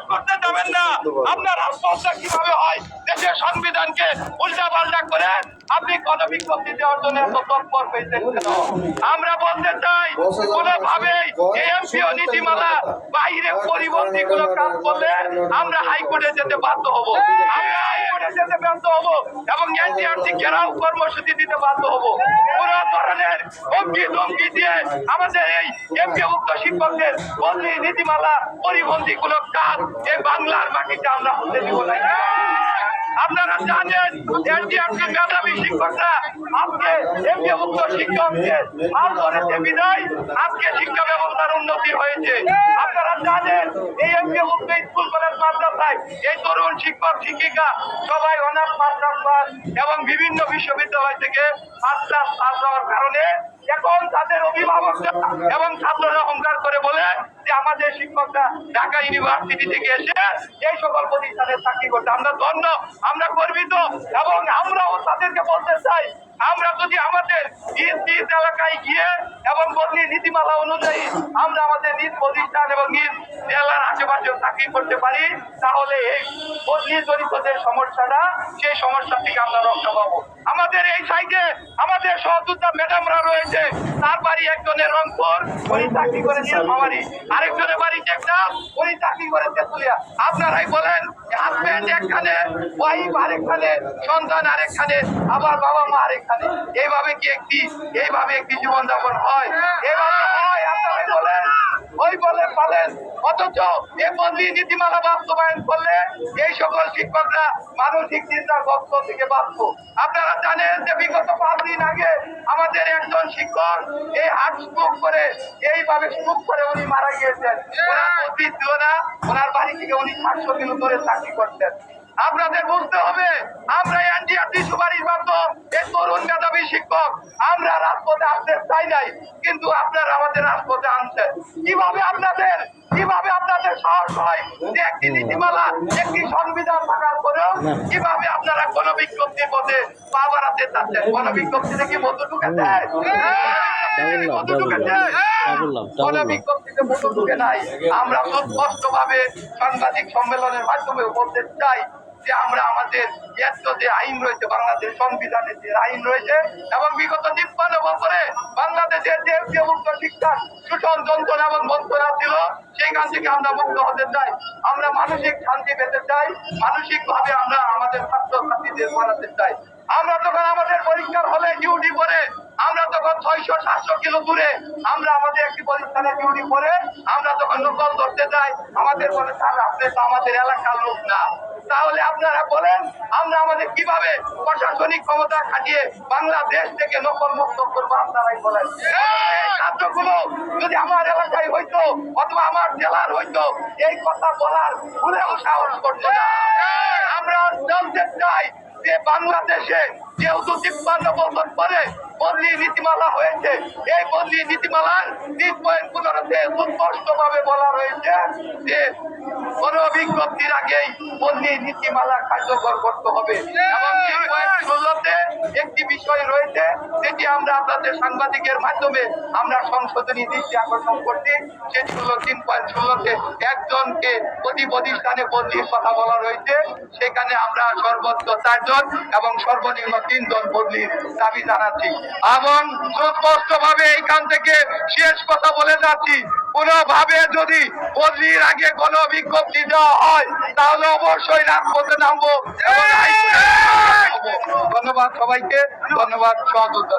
রাজপথ করতে যাবেন না। আপনার রাজপথটা কীভাবে হয়? দেশের সংবিধানকে উল্টা পাল্টা করে আপনি এত তৎপর হয়েছেন আমরা বলতে চাই, কোনোভাবেই এমপিও নীতিমালা বাইরে পরিবর্তী কোনো কাজ করলে আমরা হাইকোর্টে যেতে বাধ্য হব। আমরা হাইকোর্টে যেতে বাধ্য হব এবং এনটিআরসি ঘেরাও কর্মসূচি দিতে বাধ্য হব। ধরনের হুমকি ধমকি দিয়ে আমাদের এই এমপিভুক্ত শিক্ষকদের বদলি নীতিমালা পরিবন্ধী কোনো কাজ এই বাংলার মাটিতে আমরা হতে দিব না। আপনারা জানেন এনটিআরসি মেধাবী শিক্ষকরা আজকে এমপিভুক্ত শিক্ষককে হাল ধরেছে বিদায়। আজকে শিক্ষা ব্যবস্থার উন্নতি হয়েছে। আপনারা জানেন, এই এমপিভুক্ত স্কুল কলেজ মাদ্রাসায় এই তরুণ শিক্ষক, শিক্ষিকা সবাই অনার্স মাস্টার্স এবং বিভিন্ন বিশ্ববিদ্যালয় থেকে মাস্টার্স পাস হওয়ার কারণে এখন তাদের অভিভাবকরা এবং ছাত্ররা অহংকার করে বলে যে আমাদের শিক্ষকরা ঢাকা ইউনিভার্সিটি থেকে এসে এই সকল প্রতিষ্ঠানে চাকরি করতে আমরা ধন্য, আমরা গর্বিত এবং আমরাও তাদেরকে বলতে চাই, আমরা যদি আমাদের এলাকায় গিয়ে বদলি নীতিমালা অনুযায়ী আমরা আমাদের নিজ প্রতিষ্ঠান এবং নিজ জেলার আশেপাশেও চাকরি করতে পারি, তাহলে এই বদলি যে সমস্যাটা, সেই সমস্যা থেকে আমরা রক্ষা পাবো। আমাদের এই সাইডে আমাদের সহযোদ্ধা ম্যাডামরা রয়েছে, তার বাড়ি একজনের রংপুর, উনি চাকরি করে নীলফামারি আরেকজনের বাড়ি টেকনাফ, উনি চাকরি করে তেতুলিয়া আপনারাই বলেন হাজবেন্ড একখানে ওয়াইফ আরেকখানে, সন্তান আরেকখানে, আবার বাবা মা আরেকখানে। এইভাবে কি একটি এইভাবে একটি জীবনযাপন হয়? আগে আমাদের একজন শিক্ষক এই হার্ট স্ট্রোক করে, এইভাবে স্ট্রোক করে উনি মারা গিয়েছেন। ওনার ওনার বাড়ি থেকে উনি সাতশো কিলো দূরে চাকরি করতেন। আপনাদের বুঝতে হবে, আমরা মাধ্যম মেধাবী শিক্ষক আমরা রাজপথে আসতে চাই নাই কিন্তু আপনারা আমাদের রাজপথে আনছেন। কীভাবে আপনাদের কীভাবে আপনাদের সাহস হয় যে একটি নীতিমালা একটি সংবিধান থাকার পরেও কীভাবে আপনারা কোন বিজ্ঞপ্তির পথে পা বাড়াতে চাচ্ছেন? কোন বিজ্ঞপ্তিতে কি মধু ঢুকেছে মধু আমরা স্পষ্ট ভাবে সাংবাদিক সম্মেলনের মাধ্যমে বলতে চাই যে আমরা আমাদের যে আইন রয়েছে বাংলাদেশ সংবিধানের যে আইন রয়েছে এবং বিগত তিপ্পান্ন বছরে বাংলাদেশের যে মুক্ত শিক্ষা শোষণ যন্ত্রণা এবং বঞ্চনা ছিল সেইখান থেকে আমরা মুক্ত হতে চাই। আমরা মানসিক শান্তি পেতে চাই মানসিক ভাবে আমরা আমাদের ছাত্র ছাত্রীদের পড়াতে চাই। আমরা তখন আমাদের পরীক্ষার হলে ডিউটি করে, আমরা তখন ছয়শো, সাতশো কিলো দূরে আমরা আমাদের একটি প্রতিষ্ঠানে ডিউটি করে, আমরা তখন নকল ধরতে যাই আমাদের বলে, স্যার, আপনি তো আমাদের এলাকার লোক না। তাহলে আপনারা বলেন, আমরা আমাদের কীভাবে প্রশাসনিক ক্ষমতা খাটিয়ে বাংলাদেশ থেকে নকল মুক্ত করব আপনারাই বলেন। ছাত্রগুলো যদি আমার এলাকায় হইতো অথবা আমার জেলার হইতো, এই কথা বলার ভুলেও সাহস করতো আমরা জানতে চাই যে বাংলাদেশে যেহেতু তিপ্পান্ন বছর পরে বদলি নীতিমালা হয়েছে। এই বদলি নীতিমালার তিন পয়েন্ট পনেরোতে সুস্পষ্ট ভাবে বলা রয়েছে যে কোন বিজ্ঞপ্তির আগেই বদলি নীতিমালা কার্যকর করতে হবে। এবং তিন পয়েন্ট ষোলোতে একটি বিষয় রয়েছে আমরা আপনাদের সাংবাদিকের মাধ্যমে আমরা সংশোধনী দৃষ্টি আকর্ষণ করছি। সেটি হলো তিন পয়েন্ট ষোলোতে একজনকে প্রতি প্রতিষ্ঠানে বদলির কথা বলা রয়েছে। সেখানে আমরা সর্বোচ্চ চারজন এবং সর্বনিম্ন তিনজন বদলির দাবি জানাচ্ছি। এবং সুস্পষ্ট ভাবে এইখান থেকে শেষ কথা বলে যাচ্ছি। কোনোভাবে যদি বদলির আগে কোনো বিজ্ঞপ্তি দেওয়া হয়, তাহলে অবশ্যই রাজপথে নামবো। ধন্যবাদ সবাইকে ধন্যবাদ সহযোগিতা